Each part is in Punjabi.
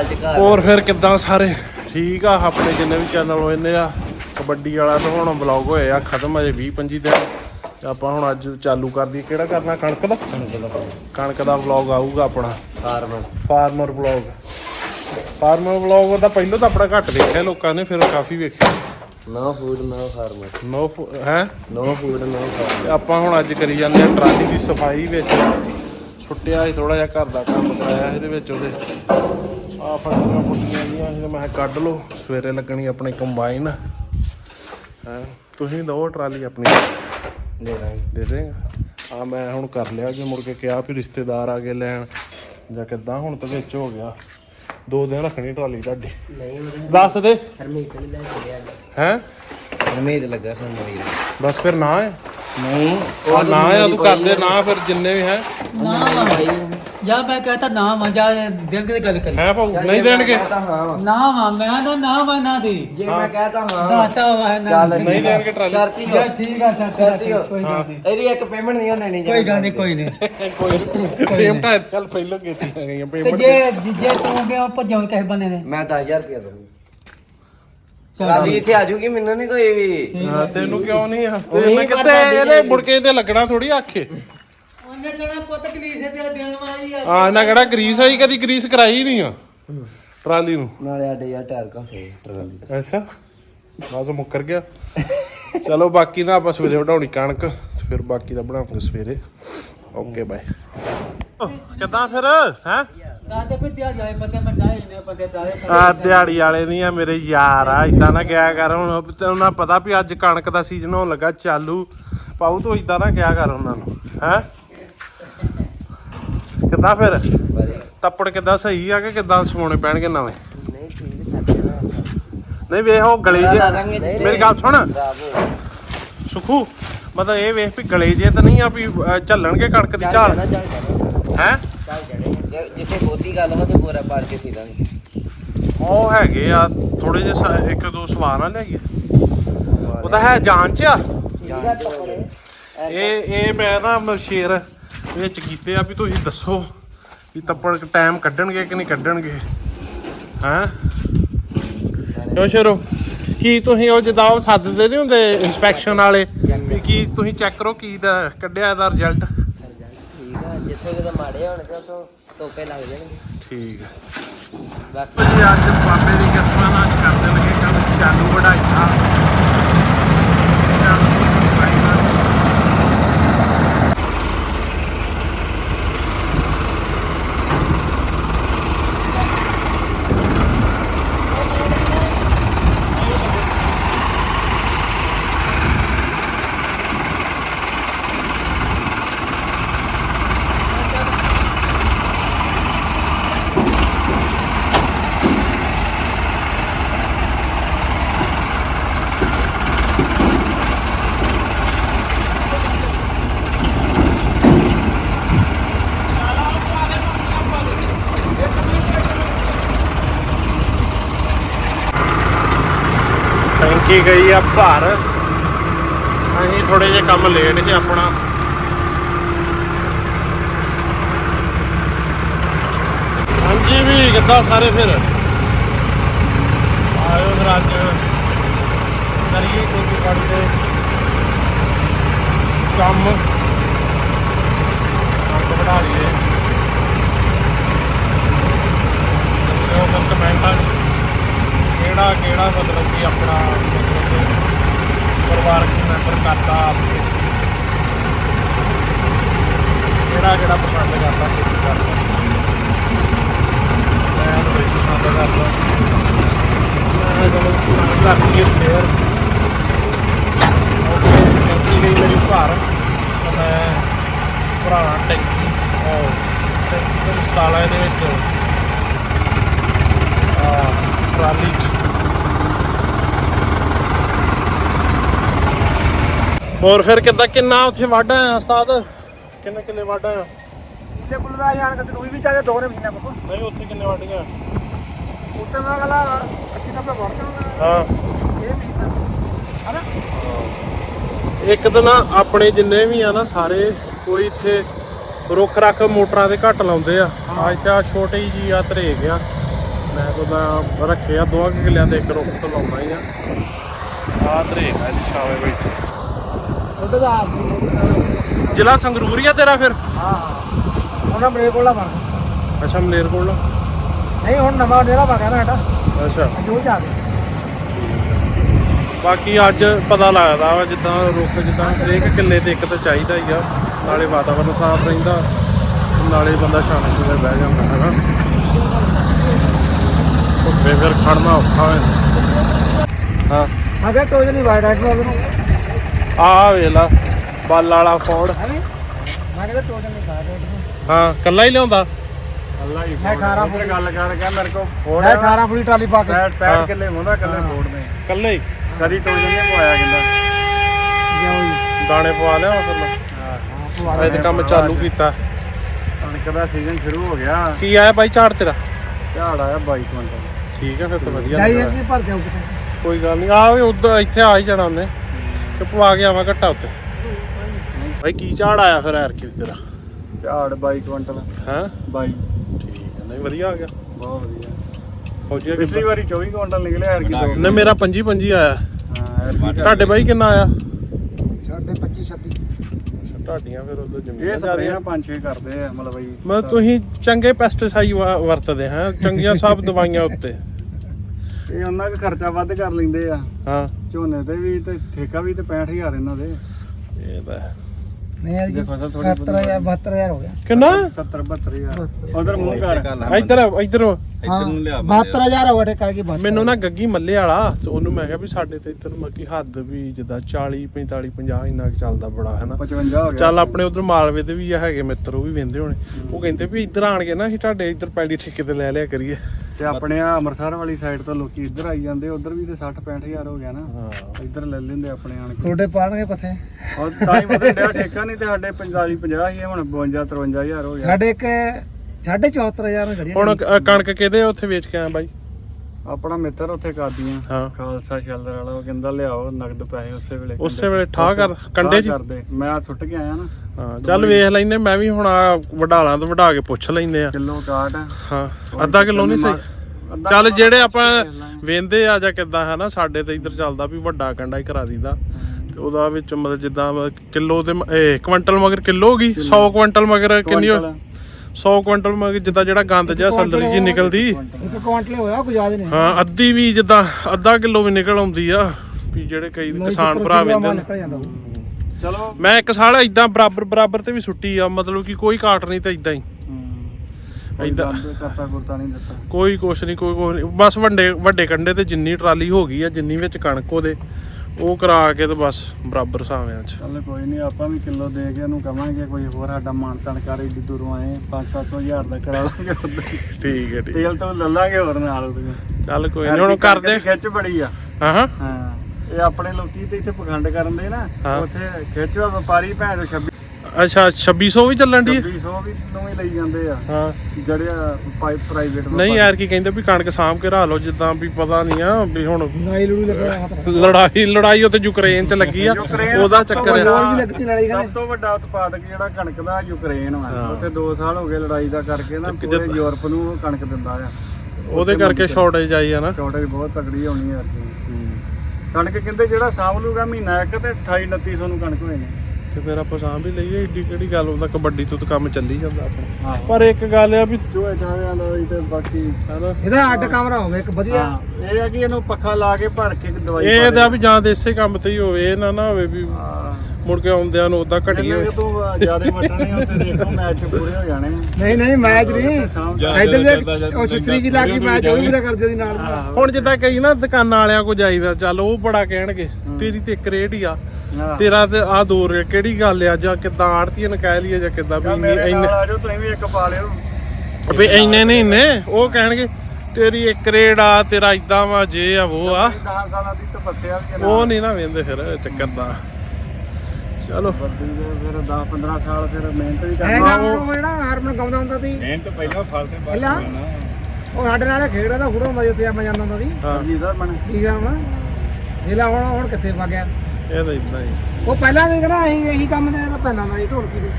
ਅੱਜ ਘਰ ਹੋਰ ਫਿਰ ਕਿੱਦਾਂ ਸਾਰੇ? ਠੀਕ ਆ ਆਪਣੇ ਜਿੰਨੇ ਵੀ ਚੈਨਲ ਹੋਏ ਆ ਕਬੱਡੀ ਵਾਲਾ ਤਾਂ ਹੁਣ ਵਲੌਗ ਹੋਏ ਆ ਖਤਮ ਅਜੇ 20 25 ਦਿਨ। ਤੇ ਆਪਾਂ ਹੁਣ ਅੱਜ ਚਾਲੂ ਕਰ ਦਈਏ। ਕਿਹੜਾ ਕਰਨਾ ਕਣਕ ਦਾ? ਕਣਕ ਦਾ ਵਲੌਗ ਆਊਗਾ ਆਪਣਾ। Farm farmer vlog farmer vlog ਦਾ ਪਹਿਲਾਂ ਤਾਂ ਆਪਣਾ ਘੱਟ ਵੇਖਿਆ ਲੋਕਾਂ ਨੇ ਫਿਰ ਕਾਫੀ ਵੇਖਿਆ। ਨੋ ਫੂਡ ਨੋ ਫਾਰਮ ਨੋ ਹੈ? ਨੋ ਫੂਡ ਨੋ ਫਾਰਮ ਤੇ ਆਪਾਂ ਹੁਣ ਅੱਜ ਕਰੀ ਜਾਂਦੇ ਆ ਟਰਾਲੀ ਦੀ ਸਫ਼ਾਈ ਵਿੱਚ। ਛੁੱਟਿਆ ਸੀ ਥੋੜਾ ਜਿਹਾ ਘਰ ਦਾ ਕੰਮ ਕਰਾਇਆ ਇਹਦੇ ਵਿੱਚ ਉਹਦੇ। ਆ ਫੜੀਆਂ ਫੁੱਟੀਆਂ ਜੀਆਂ ਤੇ ਮੈਂ ਕੱਢ ਲਓ ਸਵੇਰੇ ਲੱਗਣੀ ਆਪਣੀ ਕੰਬਾਈਨ ਹੈ ਤੁਸੀਂ ਲਓ ਟਰਾਲੀ ਆਪਣੀ। ਦੇ ਦਾਂਗੇ। ਦੇ ਦੇਗਾ। ਆ ਮੈਂ ਹੁਣ ਕਰ ਲਿਆ ਜੇ ਮੁੜ ਕੇ ਕਿਹਾ ਵੀ ਰਿਸ਼ਤੇਦਾਰ ਆ ਗਏ ਲੈਣ ਜਾਂ ਕਿੱਦਾਂ ਹੁਣ ਤਾਂ ਵਿੱਚ ਹੋ ਗਿਆ। ਦੋ ਦਿਨ ਰੱਖਣੀ ਟਰਾਲੀ ਤੁਹਾਡੀ। ਨਹੀਂ ਉਹਦੇ ਦੱਸ ਦੇ। ਹਰਮੀਤ ਨਹੀਂ ਲੈ ਗਿਆ ਹੈ? ਹਰਮੀਤ ਲੱਗਾ ਸਾਨੂੰ ਵੀਰ ਬਸ ਫਿਰ ਨਾ ਹੈ ਨਹੀਂ ਆ ਨਾ ਹੈ ਤੂੰ ਕਰਦੇ ਨਾ ਫਿਰ ਜਿੰਨੇ ਵੀ ਹੈ। ਨਾ ਭਾਈ। ਜਾ ਮੈਂ ਕਹਤਾ ਨਾ ਵਾ ਜਾ ਦਿਲ ਦੀ ਗੱਲ ਕਰੀ। ਹੈ ਭਾਉ ਨਹੀਂ ਦੇਣਗੇ। ਨਾ ਵਾ ਮੈਂ ਤਾਂ ਨਾ ਵਾ ਨਾ ਦੀ। ਜੇ ਮੈਂ ਕਹਤਾ ਹਾਂ। ਦਾਤਾ ਵਾ ਨਾ ਚੱਲ ਨਹੀਂ ਦੇਣਗੇ ਟਰਾਲੀ। ਸ਼ਰਤੀ ਹੋ। ਠੀਕ ਆ ਸਰ ਸ਼ਰਤੀ ਹੋ। ਕੋਈ ਗੱਲ ਨਹੀਂ। ਇਹਦੀ ਇੱਕ ਪੇਮੈਂਟ ਨਹੀਂ ਦੇਣੀ ਕੋਈ ਗੱਲ ਨਹੀਂ ਕੋਈ ਨਹੀਂ। ਕੋਈ ਪੇਮੈਂਟ ਹੈ ਚੱਲ ਪਹਿਲਾਂ ਕੀਤੀਆਂ ਗਈਆਂ ਪੇਮੈਂਟ ਜੇ ਜੇ ਤੂੰ ਗਿਆ ਭੱਜਣ ਕਿਸੇ ਬੰਨੇ ਨੇ। ਮੈਂ 10000 ਰੁਪਏ ਦਊਂਗਾ। ਚੱਲ ਕਾਲੀ ਇੱਥੇ ਆ ਜੂਗੀ ਮੈਨੂੰ ਨਹੀਂ ਕੋਈ ਵੀ। ਤੈਨੂੰ ਕਿਉਂ ਨਹੀਂ ਹੱਸਦੇ? ਮੈਂ ਕਿਤੇ ਇਹਦੇ ਮੁੜ ਕੇ ਇਹਦੇ ਲੱਗਣਾ ਥੋੜੀ ਆਖੇ। ਉਹਨੇ ਤੇਰਾ ਪੁੱਤ ਕਲੀਸੇ ਤੇ ਦੇਣ ਵਾਲੀ ਆ। ਆ ਨਾ ਕਿਹੜਾ ਗਰੀਸ ਆਈ ਕਦੀ ਗਰੀਸ ਕਰਾਈ ਨਹੀਂ ਆ। ਟਰਾਲੀ ਨੂੰ। ਨਾਲੇ ਆਡੇ ਯਾਰ ਟਾਇਰ ਕਾਸੇ ਟਰਾਲੀ ਦਾ। ਅੱਛਾ। ਬਸ ਮੁੱਕਰ ਗਿਆ। ਚਲੋ ਬਾਕੀ ਨਾ ਆਪਾਂ ਸਵੇਰੇ ਵਢਾਉਣੀ ਕਣਕ ਤੇ ਫਿਰ ਬਾਕੀ ਦਾ ਬਣਾਵਾਂਗੇ ਸਵੇਰੇ। Okay bye. ਕਿੱਦਾਂ ਫਿਰ ਹੈ? ਦਾਦੇ ਵੀ ਦਿਹਾੜੀ ਆਏ ਬੰਦੇ ਮੈਂ ਜਾਏ ਨੇ ਬੰਦੇ ਜਾਏ ਆ ਦਿਹਾੜੀ ਵਾਲੇ ਨਹੀਂ ਆ ਮੇਰੇ ਯਾਰ ਆ। ਇਦਾਂ ਨਾ ਕਿਹਾ ਕਰ ਹੁਣ ਤੈਨੂੰ ਨਾ ਪਤਾ ਵੀ ਅੱਜ ਕਣਕ ਦਾ ਸੀਜ਼ਨ ਹੋਣ ਲੱਗਾ ਚਾਲੂ। ਪਾਉ ਤੂੰ ਇਦਾਂ ਨਾ ਕਿਹਾ ਕਰ ਉਹਨਾਂ ਨੂੰ ਹੈ? ਕਿੱਦਾਂ ਫਿਰ? ਤੱਪੜ ਕਿੱਦਾਂ ਸਹੀ ਆ ਕਿ ਕਿੱਦਾਂ ਸਵਾਉਣੇ ਪੈਣਗੇ ਨਵੇਂ? ਨਹੀਂ ਠੀਕ ਸਾਡੇ ਨਹੀਂ ਵੇਖ ਉਹ ਗਲੇ ਲਾ ਜੇ। ਮੇਰੀ ਗੱਲ ਸੁਣ। ਸੁਖੂ ਮਤਲਬ ਇਹ ਵੇਖ ਵੀ ਗਲੇ ਜੇ ਤਾਂ ਨਹੀਂ ਆ ਵੀ ਝੱਲਣਗੇ ਕਣਕ ਦੀ ਝਾਲ। ਹੈ? ਚੱਲ ਜਾਣੇ ਜੇ- ਜਿੱਥੇ ਬਹੁਤੀ ਗੱਲ ਵਾ ਤੇ ਪੂਰਾ ਪਾੜ ਕੇ ਸੀ ਦਾਂਗੇ। ਉਹ ਹੈਗੇ ਆ ਥੋੜੇ ਜਿਹੇ ਸ- ਇੱਕ ਦੋ ਸਵਾਰ ਨਾ ਲਿਆਈਏ ਉਹ ਤਾਂ ਹੈ ਜਾਨ ਚ ਆ। ਇਹ ਇਹ ਮੈਂ ਨਾ ਸ਼ੇਰ ਵਿੱਚ ਕੀਤੇ ਆ ਵੀ ਤੁਸੀਂ ਦੱਸੋ। ਵੀ ਤੱਪੜ ਟਾਈਮ ਕੱਢਣਗੇ ਕਿ ਨਹੀਂ ਕੱਢਣਗੇ? ਹੈਂ? ਕਿਉਂ ਸ਼ੇਰੋ? ਕੀ ਤੁਸੀਂ ਉਹ ਜਿੱਦਾਂ ਉਹ ਸੱਦਦੇ ਨਹੀਂ ਹੁੰਦੇ ਇਨਸਪੈਕਸ਼ਨ ਵਾਲੇ? ਕੀ ਤੁਸੀਂ ਚੈੱਕ ਕਰੋ ਕੀ ਦਾ ਕੱਢਿਆ ਇਹਦਾ ਰਿਜ਼ਲਟ ਠੀਕ ਆ ਜਿੱਥੇ ਕਿਤੇ ਮਾੜੇ ਹੋਣਗੇ ਉਤੋਂ ਟੋਪੇ ਲੱਗ ਜਾਣਗੇ। ਠੀਕ ਹੈ ਬਾਕੀ ਅੱਜ ਬਾਬੇ ਦੀ ਕਿਰਪਾ ਨਾਲ ਅੱਜ ਕਰਦੇ ਲੱਗੇ ਕੰਮ ਚਾਲੂ ਵਢਾਈਆਂ ਚਾਲੂ ਵਢਾਈਆਂ। ਟੈਂਕੀ ਗਈ ਆ ਭਰ। ਅਸੀਂ ਥੋੜੇ ਜਿਹਾ ਕੰਮ ਲੇਟ ਜੇ ਆਪਣਾ। ਹਾਂਜੀ ਵੀ, ਕਿੱਦਾਂ ਸਾਰੇ ਫਿਰ? ਆਇਓ ਫਿਰ ਅੱਜ। ਕਰੀਏ ਕੋਈ ਕਾੜੀ ਕੰਮ। ਕੰਮ ਬਣਾ ਲਈਏ। ਜੋ ਕਮੈਂਟਾਂ 'ਚ ਕਿਹੜਾ ਮਤਲਬ ਕਿ ਆਪਣਾ ਮਤਲਬ ਕਿ ਪਰਿਵਾਰਕ ਮੈਂਬਰ ਕਰਦਾ ਆਪਣੇ ਕਿਹੜਾ ਕਿਹੜਾ ਪਸੰਦ ਕਰਦਾ ਕੀ ਕਰਦਾ? ਮੈਂ ਤਾਂ ਬੜੀ ਪਸੰਦ ਕਰਦਾ। ਮੈਂ ਚਲੋ ਕਰਦੀ ਹੈ ਫੇਰ ਟੈਂਕੀ ਗਈ ਮੇਰੀ ਘਰ ਤੇ ਮੈਂ ਪੁਰਾਣਾ ਟੈਂਕੀ, ਉਹ ਟੈਂਕੀ ਤੋਂ ਸਾਲਾ ਇਹਦੇ ਵਿੱਚ ਆ ਟਰਾਲੀ 'ਚ ਹੋਰ ਫਿਰ ਕਿੱਦਾਂ ਕਿੰਨਾ ਉੱਥੇ ਵਾਢਾ ਹੈ ਉਸਤਾਦ? ਕਿੰਨੇ ਕਿੰਨੇ ਵਾਢਾ ਹੈ? ਤੇ ਕੁੱਲ ਦਾ ਜਾਣ ਕੇ ਤੂੰ ਵੀ ਚਾਹੇ ਦੋ ਨੇ ਮਹੀਨਾ ਕੋ ਨਹੀਂ ਉੱਥੇ ਕਿੰਨੇ ਵਾਢੀਆਂ ਉੱਤੇ ਮੈਂ ਗਲਾ ਅੱਛੀ ਤਾਂ ਵਰਤਣਾ ਹਾਂ। ਇਹ ਮਹੀਨਾ ਹਨਾ? ਇੱਕ ਤਾਂ ਨਾ ਆਪਣੇ ਜਿੰਨੇ ਵੀ ਆ ਨਾ ਸਾਰੇ ਕੋਈ ਇੱਥੇ ਰੁੱਖ ਰੱਖ ਮੋਟਰਾਂ ਦੇ ਘੱਟ ਲਾਉਂਦੇ ਆ। ਆ ਇੱਥੇ ਆਹ ਛੋਟੀ ਜੀ ਆ ਧਰੇਕ ਆ। ਮੈਂ ਕੋਦਾ ਰੱਖਿਆ ਕੁ ਕਿੱਲਿਆਂ ਦੇ ਇੱਕ ਰੁੱਖ ਤੋਂ ਲਾਉਣਾ ਹੀ ਆ। ਆ ਦਰੇਕ ਆ ਜੀ ਛਾਵੇਂ ਬੈਠੇ। ਜ਼ਿਲ੍ਹਾ ਸੰਗਰੂਰ ਹੀ ਆ ਤੇਰਾ ਫਿਰ? ਹਾਂ ਉਹਨਾਂ ਮੇਰੇ ਕੋਲ ਬਣ ਅੱਛਾ ਮਲੇਰਕੋਟਲਾ। ਨਹੀਂ ਹੁਣ ਨਵਾਂ ਜਿਹੜਾ ਬਣ ਗਿਆ ਨਾ ਸਾਡਾ। ਅੱਛਾ। ਉਹ ਜਾ ਕੇ। ਬਾਕੀ ਅੱਜ ਪਤਾ ਲੱਗਦਾ ਵਾ ਜਿੱਦਾਂ ਰੁੱਖ ਜਿੱਦਾਂ ਹਰੇਕ ਕਿੱਲੇ ਤੇ ਇੱਕ ਤਾਂ ਚਾਹੀਦਾ ਹੀ ਆ। ਨਾਲੇ ਵਾਤਾਵਰਨ ਸਾਫ਼ ਰਹਿੰਦਾ ਨਾਲੇ ਬੰਦਾ ਸ਼ਾਂਤ ਕੇ ਬਹਿ ਜਾਂਦਾ ਹੈਨਾ ਧੁੱਪੇ ਫਿਰ ਖੜਨਾ ਔਖਾ ਹੈ। ਹਾਂ। ਕਿਹਾ ਟੋਜ ਨਹੀਂ ਵਾਈਡ ਨੂੰ ਆਹ ਵੇਖ ਲਾ ਬੱਲ ਵਾਲਾ ਫੋੜ ਹੈ ਵੀ? ਮੈਂ ਕਿਹਾ ਟੋਜ ਨਹੀਂ ਰਾਈਟ ਨੂੰ ਹਾਂ ਕੱਲਾ ਹੀ ਲਿਆਉਂਦਾ? ਅੱਲਾ ਹੀ ਮੈਂ 18 ਫੁੱਟ ਗੱਲ ਕਰ ਗਿਆ ਮੇਰੇ ਕੋ ਫੋੜ ਮੈਂ 18 ਫੁੱਟੀ ਟਰਾਲੀ ਪਾ ਕੇ। ਪੈਟ ਹਾਂ। ਪੈਟ ਕਿੱਲੇ ਮੁੰਦਾ ਕੱਲੇ। ਫੋੜ ਨੇ ਕੱਲੇ ਹੀ? ਕਦੀ ਟੋਜ ਨਹੀਂ ਪਵਾਇਆ ਕਿੰਦਾ ਜਾਓ ਜੀ ਦਾਣੇ ਪਵਾ ਲਿਆ ਫਿਰ ਮੈਂ ਹਾਂ ਤੇ ਕੰਮ ਚਾਲੂ ਕੀਤਾ। ਕਣਕ ਦਾ ਸੀਜ਼ਨ ਸ਼ੁਰੂ ਹੋ ਗਿਆ। ਕੀ ਆਇਆ ਬਾਈ ਝਾੜ ਤੇਰਾ? ਝਾੜ ਆਇਆ 22 ਕੁਇੰਟਲ। ਠੀਕ ਹੈ ਫਿਰ ਤਾਂ ਵਧੀਆ ਚਾਹੀਏ। ਕਿ ਭਰ ਆਉ ਕਿਤੇ ਕੋਈ ਗੱਲ ਨਹੀਂ ਆ ਵੀ ਉਧਰ ਇੱਥੇ ਆ ਹੀ ਜਾਣਾ ਉਹਨੇ। ਤੇ ਪਵਾ ਕੇ ਆਵਾਂ ਘੱਟਾ ਉੱਤੇ। ਬਾਈ ਕੀ ਝਾੜ ਆਇਆ ਫਿਰ ਐਰ ਕੀ ਤੇਰਾ? ਝਾੜ 22 ਕੁਇੰਟਲ। ਹੈ? 22 ਠੀਕ ਹੈ ਨਹੀਂ ਵਧੀਆ ਆ ਗਿਆ। ਬਹੁਤ ਵਧੀਆ। ਹੋ ਜੀ ਪਿਛਲੀ ਵਾਰੀ 24 ਕੁਇੰਟਲ ਨਿਕਲਿਆ ਯਾਰ ਕੀ ਦੋ ਨੇ ਮੇਰਾ 25 25 ਆਇਆ। ਹਾਂ ਤੁਹਾਡੇ ਬਾਈ ਕਿੰਨਾ ਆਇਆ? ਸਾਡੇ 25 26 ਢਾਡੀਆਂ ਫਿਰ ਇਹ ਜ਼ਮੀਨ ਸਪਰੇਆਂ ਪੰਜ ਛੇ ਕਰਦੇ ਆ ਮਤਲਬ ਬਈ ਮੈਂ ਤੁਸੀਂ ਚੰਗੇ ਪੈਸਟੀਸਾਈਡ ਵਰਤਦੇ ਹਾਂ? ਚੰਗੀਆਂ ਸਭ ਦਵਾਈਆਂ ਉੱਤੇ। ਇਹ ਉਹਨਾਂ ਕੁ ਖਰਚਾ ਵੱਧ ਕਰ ਲੈਂਦੇ ਆ। ਹਾਂ। ਝੋਨੇ ਤੇ ਵੀ ਤੇ ਠੇਕਾ ਵੀ ਤੇ 65000 ਇਹਨਾਂ ਦੇ। ਇਹ ਹੈ। ਨਹੀਂ ਯਾਰ ਜੇ ਫਸਲ ਥੋੜੀ 70000 72000 ਹੋ ਗਿਆ। ਕਿੰਨਾ? 70 72000 ਉਧਰ ਮੂੰਹ ਕਰ ਇੱਧਰ ਇੱਧਰ ਹਾਂ 72000 ਹੋ ਗਿਆ ਠੇਕਾ ਕੀ ਬਾਤ ਮੈਨੂੰ ਨਾ ਗੱਗੀ ਮੱਲੇ ਵਾਲਾ ਤੇ ਉਹਨੂੰ ਮੈਂ ਕਿਹਾ ਵੀ ਸਾਡੇ ਤੇ ਇੱਧਰ ਮੱਕੀ ਹੱਦ ਵੀ ਜਿੱਦਾਂ 40 45 50 ਇੰਨਾ ਕੁ ਚੱਲਦਾ ਬੜਾ ਹੈ ਨਾ? 55 ਹੋ ਗਿਆ। ਚੱਲ ਆਪਣੇ ਉਧਰ ਮਾਲਵੇ ਦੇ ਵੀ ਹੈਗੇ ਮਿੱਤਰ ਉਹ ਵੀ ਵੇਂਦੇ ਹੋਣੇ। ਉਹ ਕਹਿੰਦੇ ਵੀ ਇੱਧਰ ਆਣ ਕੇ ਨਾ ਅਸੀਂ ਤੁਹਾਡੇ ਇੱਧਰ ਪੈਲੀ ਠੇਕੇ ਤੇ ਲੈ ਲਿਆ ਕਰੀਏ। ਤੇ ਆਪਣੇ ਆ ਅੰਮ੍ਰਿਤਸਰ ਵਾਲੀ ਸਾਈਡ ਤੋਂ ਲੋਕੀ ਇੱਧਰ ਆਈ ਜਾਂਦੇ ਉਧਰ ਵੀ ਤੇ 60 65000 ਹੋ ਗਿਆ ਨਾ। ਹਾਂ। ਇੱਧਰ ਲੈ ਲੈਂਦੇ ਆਪਣੇ ਆਣ ਕੇ। ਤੁਹਾਡੇ ਪਾਣਗੇ ਪੱਥੇ। ਔਰ ਤਾਂ ਹੀ ਵਧਣ ਡਿਆ ਠੇਕਾ ਨਹੀਂ ਤੇ ਸਾਡੇ 45 50 ਹੀ ਆ, ਹੁਣ 52 53000 ਹੋ ਗਿਆ। ਸਾਡੇ ਇੱਕ ਸਾਢੇ 74000 ਨੂੰ ਖੜੀ ਹੁਣ ਕ- ਕਣਕ ਕਿਹਦੇ ਉੱਥੇ ਵੇਚ ਕੇ ਆਇਆ ਬਾਈ? ਆਪਣਾ ਮਿੱਤਰ ਉੱਥੇ ਕਾਦੀਆਂ ਹਾਂ। ਖਾਲਸਾ ਸ਼ੈਲਰ ਵਾਲਾ ਉਹ ਕਹਿੰਦਾ ਲਿਆਓ ਨਗਦ ਪੈਸੇ ਉਸੇ ਵੇਲੇ ਉਸੇ ਵੇਲੇ ਠਾਹ ਕਰ ਕੰਡੇ 'ਚ? ਕਰਦੇ। ਮੈਂ ਸੁੱਟ ਕੇ ਆਇਆ ਨਾ। ਹਾਂ ਚੱਲ ਵੇਖ ਲੈਨੇ ਮੈਂ ਵੀ ਹੁਣ ਆ ਵਡਾਲਾਂ ਤੋਂ ਵਡਾ ਕੇ ਪੁੱਛ ਲੈਨੇ ਆ। ਕਿਲੋ ਕਾਟ ਹਾਂ ਅੱਧਾ ਕਿਲੋ ਨਹੀਂ ਸਹੀ। ਅੱਧਾ ਚੱਲ ਜਿਹੜੇ ਆਪਾਂ। ਵੇਂਦੇ ਆ ਜਾਂ ਕਿੱਦਾਂ ਹੈ ਨਾ ਸਾਡੇ ਤੇ ਇੱਧਰ ਚੱਲਦਾ ਵੀ ਵੱਡਾ ਕੰਡਾ ਹੀ ਕਰਾ ਦੀਦਾ ਤੇ ਉਹਦਾ ਵਿੱਚ ਮਤਲਬ ਜਿੱਦਾਂ ਕਿਲੋ ਤੇ ਮ- ਇਹ ਕੁਇੰਟਲ ਮਗਰ ਕਿਲੋ ਹੋ ਗਈ? 100 ਕੁਇੰਟਲ ਮਗਰ ਕਿੰਨੀ ਹੋ-। 100 ਕੁਇੰਟਲ ਮਗਰ ਜਿੱਦਾਂ ਜਿਹੜਾ ਗੰਦ ਜਿਹਾ ਸਲਰੀ ਜੀ ਨਿਕਲਦੀ। ਇੱਕ ਕੁਆਂਟਲ ਹੋਇਆ ਕੋਈ ਜ਼ਿਆਦਾ ਨਹੀਂ ਹਾਂ ਅੱਧੀ ਵੀ ਜਿੱਦਾਂ ਅੱਧਾ ਕਿਲੋ ਵੀ ਨਿਕਲ ਆਉਂਦੀ ਆ ਵੀ ਜਿਹੜੇ ਕਈ ਕਿਸਾਨ ਭਰਾ ਵੇਂਦੇ ਨੇ। ਚਲੋ। ਮੈਂ ਇੱਕ ਸਾਲ ਇਦਾਂ ਬਰਾਬਰ ਬਰਾਬਰ ਤੇ ਵੀ ਸੁੱਟੀ ਆ ਮਤਲਬ ਕਿ ਕੋਈ ਕਾਟ ਨਹੀਂ ਤੇ ਇਦਾਂ ਹੀ। ਇਦਾਂ ਏਦਾਂ। ਕਰਤਾ ਕੁਰਤਾ ਨਹੀਂ ਦਿੱਤਾ। ਕੋਈ ਕੁਛ ਨਹੀਂ ਕੋਈ ਕੁਛ ਨੀ। ਬਸ ਵੱਡੇ ਵੱਡੇ ਕੰਡੇ ਤੇ ਜਿੰਨੀ ਟਰਾਲੀ ਹੋ ਗਈ ਆ ਜਿੰਨੀ ਵਿੱਚ ਕਣਕ ਉਹਦੇ ਉਹ ਕਰਾ ਕੇ ਤੇ ਬਸ ਬਰਾਬਰ ਸਾਵਿਆਂ ਚ। ਚੱਲ ਕੋਈ ਨਹੀਂ ਆਪਾਂ ਵੀ ਕਿਲੋ ਦੇ ਕੇ ਉਹਨੂੰ ਕਵਾਂਗੇ ਕੋਈ ਹੋਰ ਸਾਡਾ ਮਾਨ ਤਾਨ ਕਰ ਏਡੀ ਦੂਰੋਂ ਆਏ 5-700 ਹਜ਼ਾਰ ਦਾ ਕਰਾ ਲਾਂਗੇ। ਠੀਕ ਹੈ ਠੀਕ। ਤੇਲ ਤੋਂ ਲੈ ਲਾਂਗੇ ਹੋਰ ਨਾਲ ਉਹਦੇ ਚੱਲ ਕੋਈ ਨਹੀਂ ਹੁਣ ਕਰਦੇ ਖਿੱਚ ਬੜੀ ਆ। ਹਾਂ ਹਾਂ। ਇਹ ਆਪਣੇ ਲੋਕੀ ਤੇ ਇੱਥੇ ਪਖੰਡ ਕਰਨ ਦੇ ਨਾ। ਉੱਥੇ ਖਿੱਚ ਵਾ ਵਪਾਰੀ ਭੈਣ ਚੋ 26 ਅੱਛਾ 2600 ਵੀ ਚੱਲਣ ਦੀ 2600 ਵੀ ਨੂੰ ਹੀ ਲਈ ਜਾਂਦੇ ਆ। ਹਾਂ। ਜਿਹੜੇ ਪਾਈਪ ਪ੍ਰਾਈਵੇਟ ਨਹੀਂ ਯਾਰ ਕੀ ਕਹਿੰਦੇ ਵੀ ਕਣਕ ਸਾਂਭ ਕੇ ਰੱਖ ਲਓ ਜਿੱਦਾਂ ਵੀ ਪਤਾ ਨਹੀਂ ਆ ਵੀ ਹੁਣ ਨਾਈ ਲੂੜੀ ਲੜਾਈ ਲੜਾਈ ਉੱਥੇ ਯੂਕਰੇਨ ਚ ਲੱਗੀ ਆ। ਉਹਦਾ ਚੱਕਰ ਆ। ਲੜਾਈ ਸਭ ਕਹਿੰਦੇ। ਤੋਂ ਵੱਡਾ ਉਤਪਾਦਕ ਜਿਹੜਾ ਕਣਕ ਦਾ ਯੂਕਰੇਨ ਹਾਂ। ਉੱਥੇ 2 ਸਾਲ ਹੋ ਗਏ ਲੜਾਈ ਦਾ ਕਰਕੇ ਨਾ ਪੂਰੇ ਯੂਰਪ ਨੂੰ ਕਣਕ ਦਿੰਦਾ ਆ। ਉਹਦੇ ਕਰਕੇ ਸ਼ਾਰਟੇਜ ਆਈ ਆ ਨਾ। ਸ਼ਾਰਟੇਜ ਬਹੁਤ ਤਕੜੀ ਹੋਣੀ ਯਾਰ ਕਣਕ ਕਹਿੰਦੇ ਜਿਹੜਾ ਸਾਂਭ ਲੂਗਾ ਮਹੀਨਾ ਇੱਕ ਤੇ 28 2900 ਨੂੰ ਕਣਕ ਹੋਏਗੀ। ਤੇ ਫਿਰ ਆਪਾਂ ਸਾਂਭ ਹੀ ਲਈਏ ਏਡੀ ਕਿਹੜੀ ਗੱਲ ਹੁੰਦਾ ਕਬੱਡੀ ਤੋਂ ਤਾਂ ਕੰਮ ਚੱਲੀ ਜਾਂਦਾ ਆਪਣਾ। ਪਰ ਇੱਕ ਗੱਲ ਆ ਵੀ ਵੀ ਤੇ ਬਾਕੀ ਹਨਾ? ਇਹਦਾ ਅੱਡ ਕਮਰਾ ਹੋਵੇ ਇੱਕ ਵਧੀਆ। ਹਾਂ। ਇਹ ਆ ਕਿ ਇਹਨੂੰ ਪੱਖਾ ਲਾ ਕੇ ਭਰ ਕੇ ਇੱਕ ਦਵਾਈ ਇਹ ਦਾ। ਵੀ ਜਾਂ ਤੇ ਇਸੇ ਕੰਮ ਤੇ ਹੀ ਹੋਵੇ ਇਹ ਨਾ ਨਾ ਹੋਵੇ ਵੀ ਮੁੜ ਕੇ ਆਉਂਦਿਆਂ ਨੂੰ ਉਦਾਂ ਕੁ ਤੂੰ ਜ਼ਿਆਦਾ ਮਟਣੇ ਉੱਤੇ ਦੇਖੋ ਮੈਚ ਪੂਰੇ ਹੋ ਜਾਣੇ ਨਹੀਂ ਨਹੀਂ ਮੈਚ ਨਹੀਂ। ਇਧਰ ਦੇ ਉਹ ਛਤਰੀ ਜੀ ਲੱਗੀ ਮੈਚ ਉਹ ਵੀ ਤਾਂ ਕਰਦੇ ਦੀ ਨਾਲ। ਹੁਣ ਜਿੱਦਾਂ ਕਈ ਨਾ ਦੁਕਾਨਾਂ ਵਾਲਿਆਂ ਕੋ ਜਾਈਦਾ ਚੱਲ ਉਹ ਬੜਾ ਕਹਿਣਗੇ ਤੇਰੀ ਤੇ ਇੱਕ ਰੇਟ ਹੀ ਆ। ਤੇਰਾ ਤੇ ਆ ਦੋ ਰੇਟ ਕਿਹੜੀ ਗੱਲ ਆ ਜਾਂ ਕਿਦਾਂ ਆੜਤੀਆਂ ਨੇ ਕਹਿ ਲਈਏ ਜਾਂ ਕਿਦਾਂ ਵੀ ਇੰਨੇ ਮੇਰੇ ਇੰਨੇ ਨਾਲ ਆ ਜਾਓ ਤੁਸੀਂ ਵੀ ਇੱਕ ਪਾ ਲਿਓ। ਵੀ ਇੰਨੇ ਨਹੀਂ ਇੰਨੇ। ਉਹ ਕਹਿਣਗੇ ਤੇਰੀ ਇੱਕ ਰੇਟ ਆ ਤੇਰਾ ਇਦਾਂ ਵਾ ਜੇ ਆ ਉਹ ਆ। 10 ਸਾਲਾਂ ਦੀ ਤਪੱਸਿਆ ਵੀ ਉਹ ਨਹੀਂ ਨਾ ਵੇਂਦੇ ਫਿਰ ਚੱਕਰ ਦਾ। ਚਲੋ। ਦੇ ਫਿਰ 10 15 ਸਾਲ ਫਿਰ ਮਿਹਨਤ ਵੀ ਕਰਨਾ। ਨਾ ਉਹ ਜਿਹੜਾ ਹਾਰਮਨ ਗਾਉਂਦਾ ਹੁੰਦਾ ਸੀ। ਮਿਹਨਤ ਪਹਿਲਾਂ ਫਲ ਤੇ ਪਹਿਲਾਂ? ਉਹ ਸਾਡੇ ਨਾਲ ਖੇਡਦਾ ਤਾਂ ਹੁੜੋਂ ਮਜੇ ਤੇ ਮੈਂ ਜਾਂਦਾ ਹੁੰਦਾ ਸੀ। ਹਾਂ। ਜੀ ਦਾ ਬਣ ਠੀਕ ਆ ਹੁਣ ਇਹਲਾ ਹੁਣ ਹੁਣ ਕਿੱਥੇ ਪਾ ਗਿਆ? ਉਹ ਪਹਿਲਾਂ ਦੇ ਕਹਿੰਦਾ ਅਸੀਂ ਇਹੀ ਕੰਮ ਦੇ ਤਾਂ ਪੈਂਦਾ ਮੈਂ ਢੋਲਕੀ ਦੇ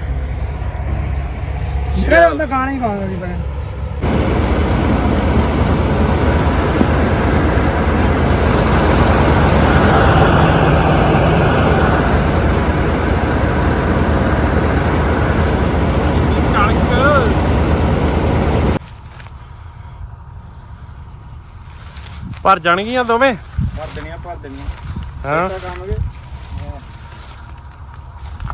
ਜਿਹੜਾ ਉਹ ਤਾਂ ਗਾਣਾ ਹੀ ਗਾਉਂਦਾ ਸੀ ਪਹਿਲਾਂ। ਭਰ ਜਾਣਗੀਆਂ ਦੋਵੇਂ? ਭਰ ਦੇਣੀਆਂ ਭਰ ਦੇਣੀਆਂ। ਹਾਂ। ਕੰਮ ਕੇ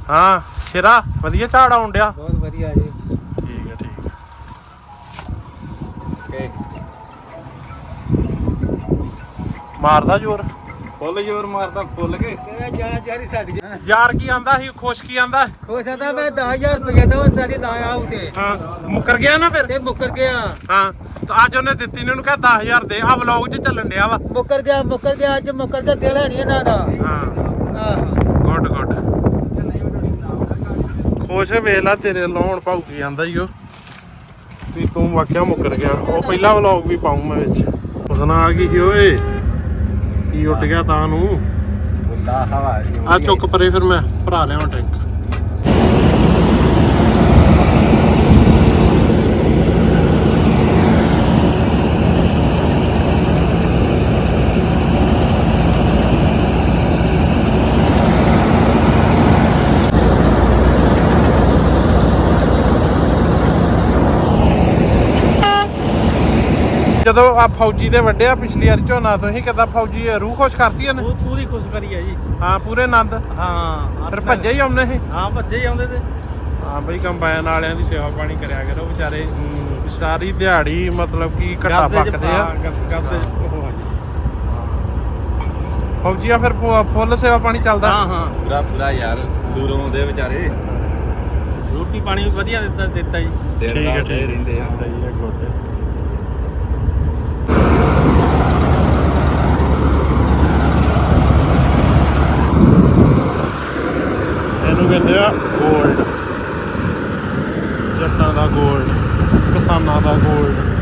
ਹਾਂ ਸ਼ੇਰਾ ਵਧੀਆ ਝਾੜ ਆਉਣ ਡਿਆ। ਬਹੁਤ ਵਧੀਆ ਜੀ। ਠੀਕ ਹੈ ਠੀਕ ਓਕੇ। ਮਾਰਦਾ ਜ਼ੋਰ? ਫੁੱਲ ਜ਼ੋਰ ਮਾਰਦਾ ਫੁੱਲ ਕੇ। ਜਾ ਜਾਰੀ ਸਾਡੀ ਯਾਰ ਕੀ ਆਂਦਾ ਸੀ ਖੁਸ਼ ਕੀ ਆਂਦਾ? ਹੋ ਸਕਦਾ ਮੈਂ 10000 ਰੁਪਏ ਦਵਾਂ ਤੇਰੀ ਨਾ ਆਉਤੇ ਹਾਂ ਮੁੱਕਰ ਗਿਆ ਨਾ ਫਿਰ? ਤੇ ਮੁੱਕਰ ਗਿਆ। ਹਾਂ ਤਾਂ ਅੱਜ ਉਹਨੇ ਦਿੱਤੀ ਨੇ ਉਹਨੂੰ ਕਿਹਾ 10000 ਦੇ ਆ ਵਲੌਗ 'ਚ ਚੱਲਣ ਡਿਆ ਵਾ। ਮੁੱਕਰ ਗਿਆ ਮੁੱਕਰ ਗਿਆ ਅੱਜ ਮੁੱਕਰ ਗਿਆ ਦਿਲ ਹੈ ਨਹੀਂ ਇਹਨਾਂ ਦਾ। ਹਾਂ। ਆਹ। ਗੁੱਡ ਗੁੱਡ ਖੁਸ਼ ਵੇਖ ਲਾ ਤੇਰੇ ਲਾਉਣ ਪਾਉ ਕੀ ਆਂਦਾ ਈ ਉਹ। ਵੀ ਤੂੰ ਵਾਕਿਆ ਮੁੱਕਰ ਗਿਆ। ਉਹ ਪਹਿਲਾ ਵਲੌਗ ਵੀ ਪਾਉਂ ਮੈਂ ਵਿੱਚ। ਉਸ ਨਾਲ ਆ ਗਈ ਸੀ ਓਏ। ਕੀ ਉੱਡ ਗਿਆ ਤਾਂ ਨੂੰ। ਆ ਚੁੱਕ ਪਰੇ ਫਿਰ ਮੈਂ ਭਰਾ ਲਿਆਵਾਂ ਟੈਂਕ ਜਦੋਂ ਆ ਫੌਜੀ ਦੇ ਵੱਡੇ ਆ ਪਿਛਲੀ ਵਾਰ ਝੋਨਾ ਤੁਸੀਂ ਕਿਦਾਂ ਫੌਜੀ ਰੂਹ ਖੁਸ਼ ਕਰਤੀ ਨੇ ਉਹ ਪੂਰੀ ਖੁਸ਼ ਕਰੀ ਆ ਜੀ। ਹਾਂ ਪੂਰੇ ਆਨੰਦ? ਹਾਂ ਫਿਰ ਭੱਜੇ ਹੀ ਆਉਂਦੇ ਸੀ? ਹਾਂ ਭੱਜੇ ਹੀ ਆਉਂਦੇ ਤੇ। ਹਾਂ ਬਈ ਕੰਬਾਈਨ ਵਾਲਿਆਂ ਦੀ ਸੇਵਾ ਪਾਣੀ ਕਰਿਆ ਕਰੋ ਵਿਚਾਰੇ। ਸਾਰੀ ਦਿਹਾੜੀ ਮਤਲਬ ਕਿ ਘਟਾ ਪੱਕਦੇ ਆ। ਗੱਦੇ ਫੌਜੀਆਂ ਫਿਰ ਫੁੱਲ ਸੇਵਾ ਪਾਣੀ ਚੱਲਦਾ? ਹਾਂ ਹਾਂ। ਪੂਰਾ ਪੂਰਾ ਯਾਰ ਦੂਰੋਂ ਆਉਂਦੇ ਵਿਚਾਰੇ। ਰੋਟੀ ਪਾਣੀ ਵੀ ਵਧੀਆ ਦਿੱਤਾ ਦਿੱਤਾ ਜੀ। ਠੀਕ ਹੈ ਠੀਕ ਰਹਿੰਦੇ ਆ। ਸਹੀ ਹੈ ਗੁੱਡ। ਜਿਹਨੂੰ ਕਹਿੰਦੇ ਆ। 골ਡ ਜੱਟਾਂ ਦਾ 골ਡ ਕਿਸਾਨਾਂ ਦਾ 골ਡ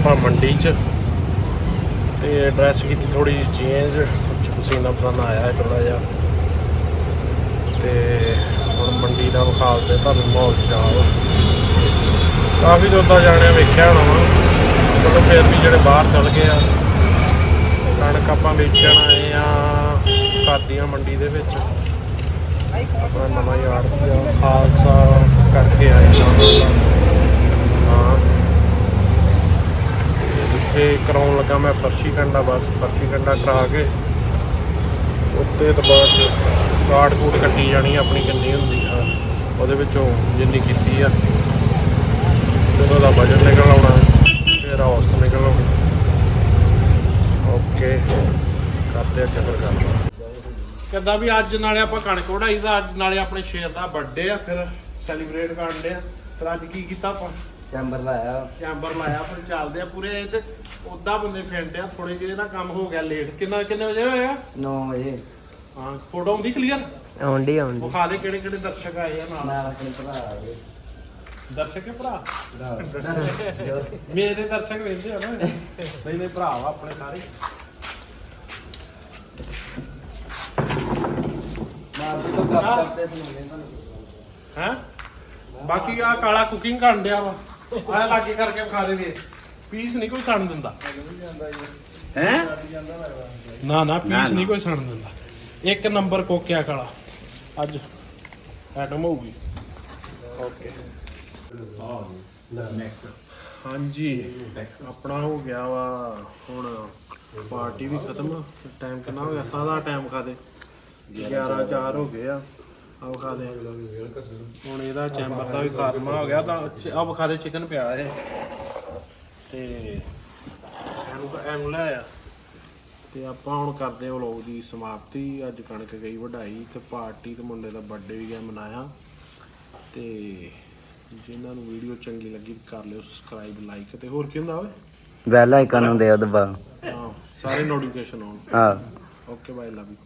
ਆਪਾਂ ਮੰਡੀ 'ਚ ਤੇ ਐਡਰੈਸ ਕੀਤੀ ਥੋੜੀ ਜਿਹੀ ਚੇਂਜ ਕੁਝ ਪਸੀਨਾ ਪਸੰਦ ਆਇਆ ਹੈ ਥੋੜਾ ਜਿਹਾ। ਤੇ ਹੁਣ ਮੰਡੀ ਦਾ ਵਿਖਾਲਦੇ ਤੁਹਾਨੂੰ ਮਾਹੌਲ ਚਾਲ ਕਾਫੀ ਦੋਦਾ ਜਾਣਿਆ, ਵੇਖਿਆ ਹੋਣਾ ਚਲੋ ਫਿਰ ਵੀ ਜਿਹੜੇ ਬਾਹਰ ਚਲ ਗਏ ਆ, ਕਣਕ ਆਪਾਂ ਵੇਚਣ ਆਏ ਆ ਖਾਦੀਆਂ ਮੰਡੀ ਦੇ ਵਿੱਚ। ਆਪਣਾ ਨਵਾਂ ਯਾਰ ਖਾਲਸਾ ਕਰਕੇ ਆਏ ਆ। ਹਾਂ। ਕਰਾਉਣ ਲੱਗਾ, ਮੈਂ ਫਰਸ਼ੀ ਕੰਡਾ ਬਸ, ਫਰਸ਼ੀ ਕੰਡਾ ਕਰਾ ਕੇ ਉੱਤੇ ਤੋਂ ਬਾਅਦ ਚ ਕਾਰਡ ਕੱਟੀ ਜਾਣੀ, ਆਪਣੀ ਕਿੰਨੀ ਹੁੰਦੀ ਆ, ਉਹਦੇ ਵਿੱਚੋਂ ਜਿੰਨੀ ਕੀਤੀ ਆ ਤੇ ਉਹਦਾ ਬਜਟ ਨਿਕਲ ਆਉਣਾ ਫਿਰ ਔਸਤ ਨਿਕਲ ਆਉਣੀ ਓਕੇ ਕਰਦੇ ਆ ਚੱਕਰ ਕਰਦੇ ਕਹਿੰਦਾ ਵੀ ਅੱਜ ਨਾਲੇ ਆਪਾਂ ਕਣਕ ਵਢਾਈ ਦਾ, ਅੱਜ ਨਾਲੇ ਆਪਣੇ ਸ਼ੇਰ ਦਾ ਬਰਥਡੇ ਆ, ਫਿਰ ਸੈਲੀਬ੍ਰੇਟ ਕਰਨ ਦੇ ਆ ਫਿਰ ਅੱਜ ਕੀ ਕੀਤਾ ਆਪਾਂ? ਚੈਂਬਰ ਲਾਇਆ। ਚੈਂਬਰ ਲਾਇਆ ਫਿਰ ਚੱਲਦੇ ਆ ਪੂਰੇ ਤੇ। ਉਦਾਂ ਬੰਦੇ ਫਿਰਦੇ ਆ ਥੋੜੇ ਜਿਹੇ ਨਾ ਕੰਮ ਹੋ ਗਿਆ ਲੇਟ ਕਿੰਨਾ ਕਿੰਨੇ ਵਜੇ ਹੋਇਆ 9 ਵਜੇ। ਹਾਂ ਫੋਟੋ ਹੁੰਦੀ ਕਲੀਅਰ ਆਉਂਦੀ ਆਉਂਦੀ। ਵਿਖਾ ਦੇ ਕਿਹੜੇ ਕਿਹੜੇ ਦਰਸ਼ਕ ਆਏ ਆ ਨਾਲ। ਨਾਲ ਆਪਣੇ ਭਰਾ ਆ ਗਏ। ਦਰਸ਼ਕ ਹੈ ਭਰਾ? ਮੇਰੇ ਦਰਸ਼ਕ ਵੇਖਦੇ ਆ ਨਾ। ਨਹੀਂ ਨਹੀਂ ਭਰਾ ਵਾ ਆਪਣੇ ਸਾਰੇ। ਦੀ ਬਾਕੀ ਆ ਕਾਲਾ ਕੁਕਿੰਗ ਕਰਨ ਡਿਆ ਵਾ। ਆ ਲਾਗੇ ਕਰਕੇ ਵਿਖਾ ਦੇ ਵੇ ਪੀਸ ਨਹੀਂ ਕੋਈ ਸਣ ਦਿੰਦਾ। ਹੈ? ਨਾ ਨਾ ਪੀਸ ਨਹੀਂ ਕੋਈ ਸਣ ਦਿੰਦਾ। ਇੱਕ ਨੰਬਰ ਕੋਕਿਆ ਕਾਲਾ। ਅੱਜ ਐਟਮ ਹੋਊਗੀ। ਓਕੇ। ਹਾਂਜੀ। ਆਪਣਾ ਹੋ ਗਿਆ ਵਾ ਹੁਣ ਪਾਰਟੀ ਵੀ ਖਤਮ। ਟਾਈਮ ਕਿੰਨਾ ਹੋ ਗਿਆ? ਸਾਦਾ ਟਾਈਮ ਖਾਦੇ। 11 4 ਹੋ ਗਏ ਆ। ਆਹ ਖਾ ਦੇ। ਹੁਣ ਇਹਦਾ ਚੈਂਬਰ ਦਾ ਵੀ ਖਾਤਮਾ ਹੋ ਗਿਆ ਤਾਂ ਆਹ ਵਿਖਾ ਦੇ ਚਿਕਨ ਪਿਆ ਹੈ ਤੇ ਇਹਨੂੰ ਇਹਨੂੰ ਲੈ ਆ। ਤੇ ਆਪਾਂ ਹੁਣ ਕਰਦੇ ਹਾਂ ਵਲੋਗ ਦੀ ਸਮਾਪਤੀ। ਅੱਜ ਕਣਕ ਗਈ ਵਢਾਈ ਤੇ ਪਾਰਟੀ ਤੇ ਮੁੰਡੇ ਦਾ ਬਰਥਡੇ ਵੀ ਗਿਆ ਮਨਾਇਆ। ਤੇ ਜਿਨ੍ਹਾਂ ਨੂੰ ਵੀਡੀਓ ਚੰਗੀ ਲੱਗੀ ਕਰ ਲਿਓ ਸਬਸਕ੍ਰਾਈਬ ਲਾਈਕ ਤੇ ਹੋਰ ਕੀ ਹੁੰਦਾ ਓਏ? ਬੈਲ ਆਈਕਨ ਹੁੰਦੇ ਆ ਦਬਾ ਹਾਂ ਸਾਰੇ ਨੋਟੀਫਿਕੇਸ਼ਨ ਆਉਣ। ਹਾਂ। Okay by love you